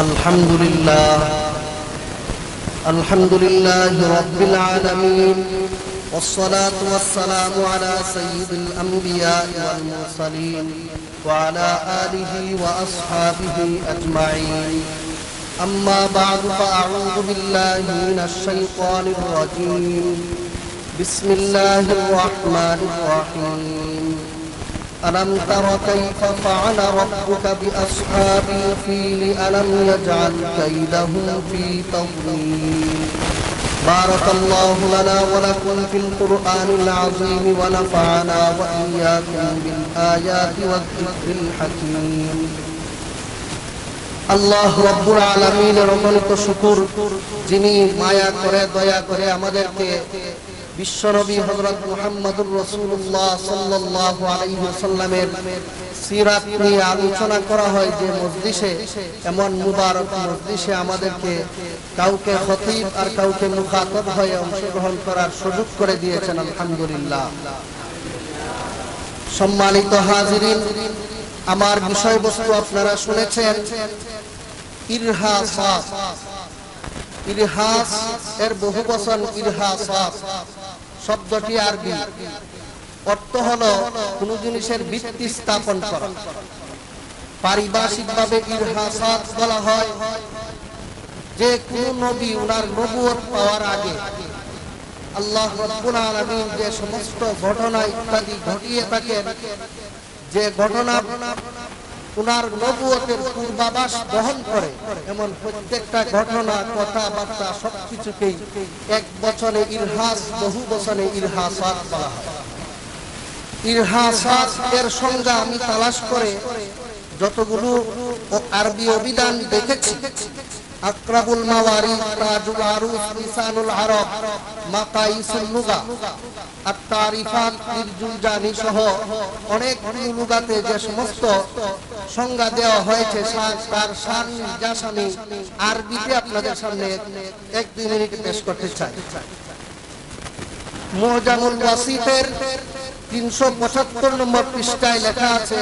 الحمد لله. الحمد لله رب العالمين. والصلاة والسلام على سيد الأنبياء والمرسلين وعلى آله وأصحابه أجمعين. أما بعد فأعوذ بالله من الشيطان الرجيم. بسم الله الرحمن الرحيم. ألم تر كيف فعل ربك بأصحاب الفيل ألم يجعل كيدهم في تضليل بارك الله لنا ولكم في القرآن العظيم ونفعنا وإياكم بالآيات والذكر الحكيم আল্লাহ রব্বুল আলমিনের অগণিত শুকুর যিনি মায়া করে দয়া করে আমাদেরকে বিশ্বনবী হজরত মুহাম্মদুর রসুল্লাহ সাল্লাহ আলাইসাল্লামের সিরাত নিয়ে আলোচনা করা হয় যে মসজিষে এমন মুবারক মসজিষে আমাদেরকে কাউকে খতিব আর কাউকে মুখাতব হয়ে অংশগ্রহণ করার সুযোগ করে দিয়েছেন, আলহামদুলিল্লাহ। সম্মানিত হাজিরিন, আমার বিষয়বস্তু আপনারা শুনেছেন ইরহাসাস ইরহাস এর বহু বচন ইরহাসাস শব্দটি আরবি অর্থ হলো কোন জিনিসের ভিত্তি স্থাপন করা। পারিভাষিকভাবে ইরহাসাত বলা হয়, যে কোন নবী উনার নবুয়ত পাওয়ার আগে আল্লাহ রব্বুল আলামিন যে সমস্ত ঘটনা ইত্যাদি ঘটিয়ে থাকেন, যে ঘটনা উনার নবুয়তের পূর্বাভাস বহন করে। এমন প্রত্যেকটা ঘটনা, কথাবার্তা সবকিছুকেই এক বছরে ইরহাস, বহু বছরে ইরহাসাত বলা হয়। ইরহাসাত এর সংজ্ঞা আমি তালাশ করে যতগুলো আরবি অভিধান দেখেছি আকরাবুল মাওয়ারি তাজুল আরুস লিসানুল আরব মাকাইসুল লুগা আত-তারিফাত লিরজুল জানি সহ অনেক লুগাতে যে সমস্ত সংজ্ঞা দেওয়া হয়েছে তার নির্যাস আমি আরবিতে আপনাদের সামনে এক দুই মিনিট পেশ করতে চাই। মোজামুল ওয়াসিফের তিনশো পঁচাত্তর নম্বর পৃষ্ঠায় লেখা আছে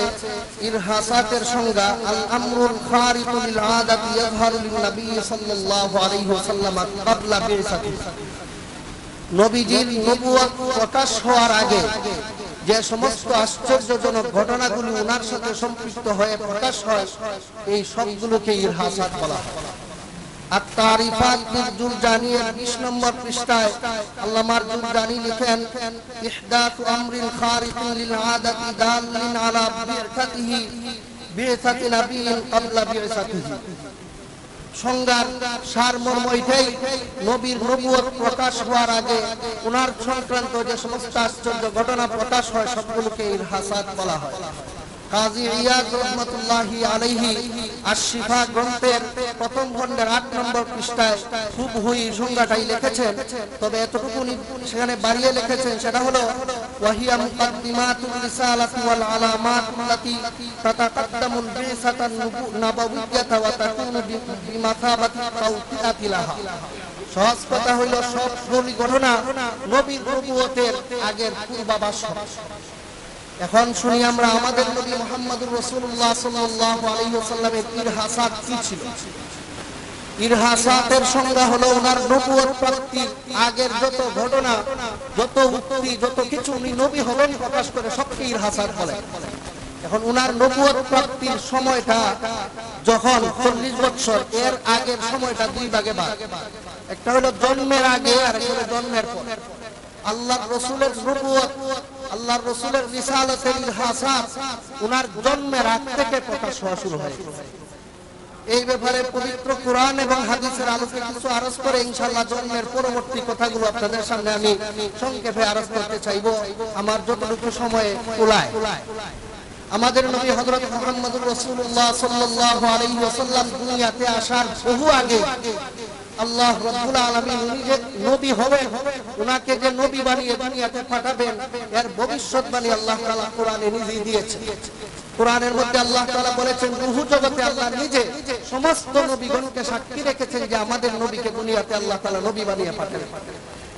ইরহাসাতের সংজ্ঞা, আল আমরুল খারিকুল আদাতি ইয়াজহারু লিন নবী সাল্লাল্লাহু আলাইহি ওয়াসাল্লাম ক্বাবলা বি'সাতি নবীজির নবুয়ত প্রকাশ হওয়ার আগে যে সমস্ত আশ্চর্যজনক ঘটনাগুলি ওনার সাথে সম্পৃক্ত হয়ে প্রকাশ হয়, এই সবগুলোকে ইরহাসাত বলা হয়। আত-তারিফাত লিল-জুরজানি 20 নম্বর পৃষ্ঠায় আল্লামার লিখেন আমরিন খারিকিন লিল আদাতি দাল্লিন আলা বি'সাতিহি বি'সাতি নাবিয়্যিন ক্বাবলা বি'সাতিহি সংজ্ঞার সারমর্ম নবীর নবুয়ত প্রকাশ হওয়ার আগে ওনার সংক্রান্ত যে সমস্ত আশ্চর্য ঘটনা প্রকাশ হয়, সবগুলোকে ইরহাসাত বলা হয়। কাজী রিয়াজ রহমতুল্লাহি আলাইহি গ্রন্থের প্রথম খণ্ডের 8 নম্বর পৃষ্ঠায় খুব হুই সংজ্ঞাটাই লিখেছেন। তবে এতটুকু সেখানে বাড়িয়ে লিখেছেন, সেটা হলো, ওয়াহিয়া মুকাদ্দিমাতুল ওয়াল তাতাকাদ্দামুল ওয়া তাকুনু তাওতিআতি সহজ কথা হইল, সব ঘটনা নবীর নবুয়তের আগের পূর্বাভাস এখন শুনি আমরা আমাদের নবী মোহাম্মদুর সাল্লাল্লাহু আলাইহি ওয়াসাল্লামের ইরহাসাত কি ছিল? ইরহাসাতের সংজ্ঞা হলো ওনার নবুয়ত প্রাপ্তির আগের যত ঘটনা, যত উক্তি, যত কিছু উনি নবী হবেন প্রকাশ করে সবকে ইরহাসাত বলে। এখন উনার নবুয়ত প্রাপ্তির সময়টা যখন চল্লিশ বছর এর আগের সময়টা দুই ভাগে ভাগ। একটা হলো জন্মের আগে আর একটা হলো জন্মের পর। আল্লাহ রসুলের নবুয়ত আল্লাহর রসুলের রিসালাতের ইরহাসাত উনার জন্মের আগ থেকে প্রকাশ হওয়া শুরু হয় এই ব্যাপারে পবিত্র কোরআন এবং হাদিসের আলোকে কিছু আরজ করে ইনশাআল্লাহ জন্মের পরবর্তী কথাগুলো আপনাদের সামনে আমি সংক্ষেপে আরজ করতে চাইব। আমার যতটুকু সময়ে কুলায় আমাদের নবী হযরত মুহাম্মদুর রাসূলুল্লাহ সাল্লাল্লাহু আলাইহি ওয়াসাল্লাম দুনিয়াতে আসার বহু আগে আল্লাহ রব্বুল আলামিন উনি নবী হবে উনাকে যে নবী বানিয়ে দুনিয়াতে পাঠাবেন, এর আল্লাহ তাআলা কোরআনে কোরআনের মধ্যে আল্লাহ তাআলা বলেছেন জগতে আল্লাহ নিজে সমস্ত নবীগণকে সাক্ষী রেখেছেন যে আমাদের নবীকে দুনিয়াতে আল্লাহ তাআলা নবী বানিয়ে পাঠাবেন।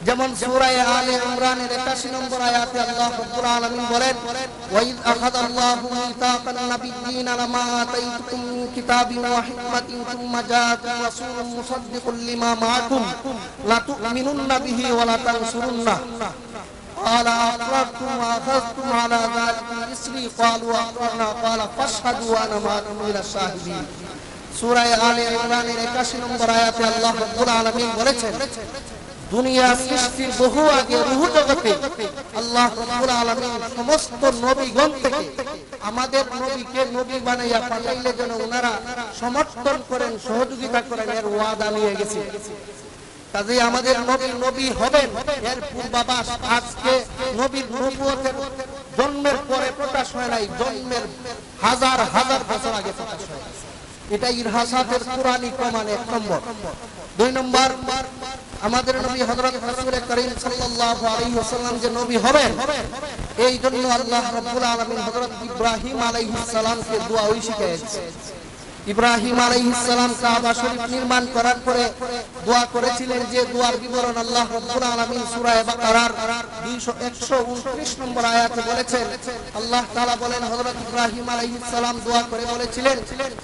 যেমন সূরায়ে আলে ইমরানের 81 নম্বর আয়াতে আল্লাহ রাব্বুল আলামিন বলেন ওয়াইদ আখাযাল্লাহু মিতাকান নাবিয়্যিনা লামা আতাইতুকুম মিন কিতাবিন ওয়া হিকমাতিন সুম্মা জাআকুম রাসূলুম মুসাদ্দিকুল লিমা মাআকুম লা তু'মিনুন্না বিহি ওয়া লা তানসুরুন্নাহ قال أقررتم وأخذتم على ذلك إسري قالوا أقررنا قال فاشهدوا وأنا معكم من الشاهدين সূরায়ে আলে ইমরানের 81 নম্বর আয়াতে আল্লাহ রাব্বুল আলামিন বলেছেন দুনিয়া সৃষ্টির বহু আগে রুহু জগতে আল্লাহ রাব্বুল আলামিন সমস্ত নবীগণ থেকে আমাদের নবীকে নবী বানাইয়া পাঠাইলে যেন ওনারা সমর্থন করেন, সহযোগিতা করেন, এর ওয়াদা নিয়ে গেছে। কাজে আমাদের নবী নবী হবেন, এর পূর্বাভাস আজকে নবীর নবুয়তের জন্মের পরে প্রকাশ হয় নাই, জন্মের হাজার হাজার বছর আগে প্রকাশ হয়। এটা ইরহাসাতের কোরআনী প্রমাণ, এক নম্বর। দুই নম্বর আমাদের নবী হযরত রাসূল করিম সাল্লাল্লাহু আলাইহি ওয়াসাল্লাম যে নবী হবেন, এই জন্য আল্লাহ রাব্বুল আলামিন হযরত ইব্রাহিম আলাইহিস সালামকে দোয়া ওই শিখিয়েছে ইব্রাহিম আলাইহিস সালাম কাবা শরীফ নির্মাণ করার পরে দোয়া করেছিলেন যে দোয়ার বিবরণ আল্লাহ রাব্বুল আলামিন সূরা বাকারার 129 নম্বর আয়াতে বলেছেন। আল্লাহ তাআলা বলেন, হযরত ইব্রাহিম আলাইহিস সালাম দোয়া করে বলেছিলেন,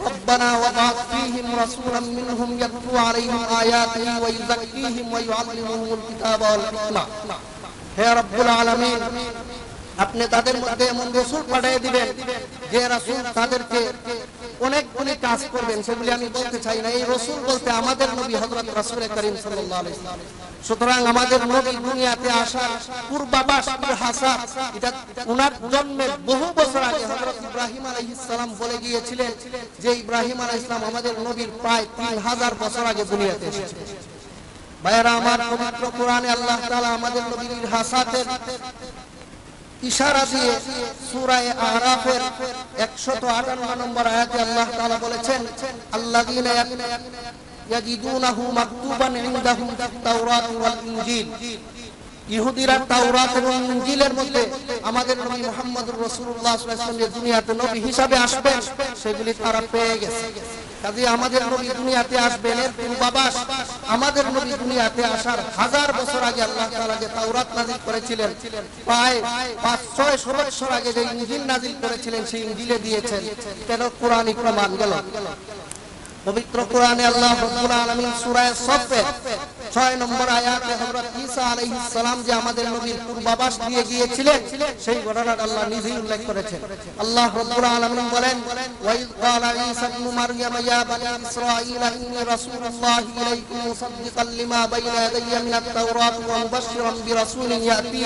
রব্বানা ওয়া বা'থ ফীহিম রাসূলাম মিনহুম ইয়াতলু আলাইহিম আয়াতিহি ওয়া ইউযাক্কিহিম ওয়া ইউআল্লিমুহুমুল কিতাবা ওয়াল হিকমা। হে রব্বুল আলামিন আপনি তাদের মধ্যে এমন রসুল পাঠিয়ে দিবেন যে রাসূল তাদেরকে অনেক অনেক কাজ করবেন সেগুলি আমি বলতে চাই না। এই রসুল বলতে আমাদের নবী হযরত রাসূল করিম ওয়াসাল্লাম সুতরাং আমাদের নবী দুনিয়াতে আসার পূর্বাভাস হাসা এটা উনার জন্মের বহু বছর আগে হযরত ইব্রাহিম আলাইহিস সালাম বলে গিয়েছিলেন যে ইব্রাহিম আলাইহিস সালাম আমাদের নবীর প্রায় 3000 বছর আগে দুনিয়াতে এসেছেন ভাইরা আমার পবিত্র কোরআনে আল্লাহ তাআলা আমাদের নবীর হাসাতের ইশারা দিয়ে সূরায়ে আরাফের 158 নম্বর আয়াতে আল্লাহ তাআলা বলেছেন, আল্লাযীনা ইয়াজিদুনাহু মাকতুবান ইনদাহুম ফিত-তাওরাত ওয়াল ইনজিল। ইহুদিরা তাওরাত এবং ইনজিলের মধ্যে আমাদের নবী মুহাম্মদুর রাসূলুল্লাহ সাল্লাল্লাহু আলাইহি ওয়াসাল্লাম দুনিয়াতে নবী হিসাবে আসবেন, সেগুলি তারা পেয়ে গেছে। কাজে আমাদের নবী দুনিয়াতে আসবেন, এর আমাদের নবী দুনিয়াতে আসার হাজার বছর আগে আল্লাহ তাআলা যে তাওরাত নাযিল করেছিলেন, প্রায় 500 বছর আগে যে ইনজিল নাযিল করেছিলেন, সেই দিয়েছেন। কেন কোরআনই প্রমাণ গেল? পবিত্র কোরআনে আল্লাহ রাব্বুল আলামিন সূরা সফে 6 নম্বর আয়াতে হযরত ঈসা আলাইহিস সালাম যে আমাদের নবীর পূর্বাভাস দিয়ে গিয়েছিলেন, সেই ঘটনাটা আল্লাহ নিজেই উল্লেখ করেছেন। আল্লাহ রাব্বুল আলামিন বলেন, ওয়াইদ ক্বালা ঈসা ইবনে মারইয়াম, ইয়া বানি ইসরাঈল, ইন্নী রাসূলুল্লাহি ইলাইকুম মুসাদ্দিকাল লিমা বাইনা ইয়াদাইয়া মিনাত তাওরাত ওয়া মুবাশশিরান বিরাসূলিন ইয়াতি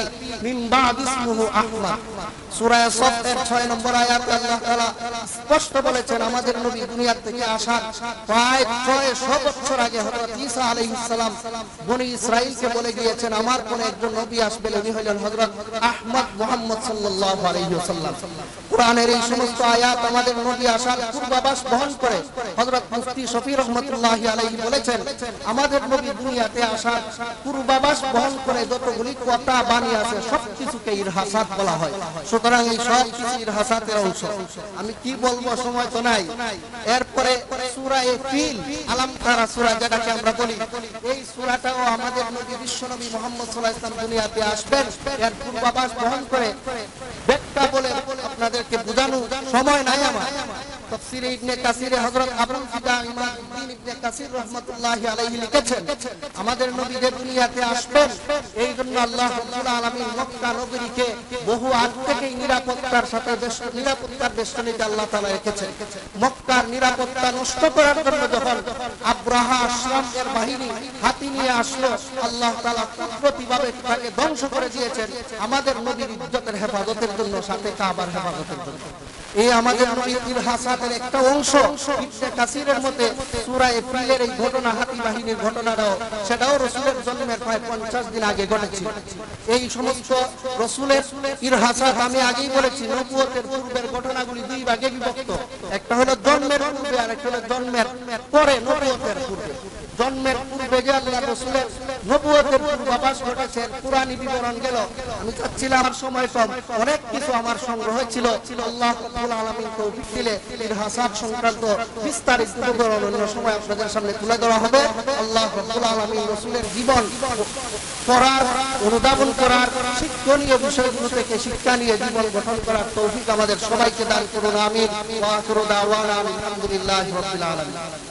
মিন বা'দি ইসমিহি আহমদ। সূরা সফের 6 নম্বর আয়াতে আল্লাহ তাআলা স্পষ্ট বলেছেন, আমাদের নবী দুনিয়া থেকে আসার প্রায় 600 বছর আগে হযরত ঈসা আলাইহিস সালাম বনি ইসরাইলকে বলে গিয়েছেন, আমার কোন একজন নবী আসবেন, উনি হলেন হযরত আহমদ মুহাম্মদ সাল্লাল্লাহু আলাইহি ওয়াসাল্লাম। কোরআনের এই সমস্ত আয়াত আমাদের নবী আসার পূর্বাভাস বহন করে। হযরত মুফতি শফি রহমাতুল্লাহি আলাইহি বলেছেন, আমাদের নবী দুনিয়াতে আসার পূর্বাভাস বহন করে যতগুলি কথা বাণী আছে, সবকিছুকে ইরহাসাত বলা হয়। সুতরাং এই সব কিছু ইরহাসাতের অংশ। আমি কি বলব, সময় তো নাই। এরপরে সূরা এ ফিল আলাম তারা সূরা যেটাকে আমরা বলি, এই সূরাটাও আমাদের নবী বিশ্ব নবী মুহাম্মদ সাল্লাল্লাহু আলাইহি ওয়াসাল্লাম দুনিয়াতে আসবেন। এর পূর্বাভাস বহন করে ব্যাখ্যা বলে আপনাদেরকে বোঝানো সময় নাই আমার। ইবনে হযরত ফিদা ইবনে কাসির রাহমাতুল্লাহি আলাইহি লিখেছেন, আমাদের নবী যে দুনিয়াতে আসবেন। এই জন্য আল্লাহ রাব্বুল আলামিন মক্কা নগরীকে বহু আগ থেকে নিরাপত্তার সাথে নিরাপত্তার বেষ্টনীতে আল্লাহ তাআলা রেখেছেন। মক্কার নিরাপত্তা নষ্ট করার জন্য যখন আব্রাহা বাহিনী হাতি নিয়ে আসলো, আল্লাহ তাআলা কুদরতিভাবে তাকে ধ্বংস করে দিয়েছেন। আমাদের নবীর ইজ্জতের হেফাজতের জন্য, সাথে কাবার হেফাজতের জন্য। এই আমাদের সেটাও রসুলের জন্মের প্রায় 50 দিন আগে এই সমস্ত রসুলের আমি আগেই বলেছি, নবুয়তের ঘটনাগুলি দুই ভাগে জন্মের পূর্বে হলো জন্মের পরে জন্মের আমি সামনে তুলে ধরা হবে। আল্লাহ রাসূলের জীবন অনুধাবন করার, শিক্ষণীয় বিষয়গুলো থেকে শিক্ষা নিয়ে জীবন গঠন করার তৌফিক আমাদের সবাইকে দান করুন আলামিন।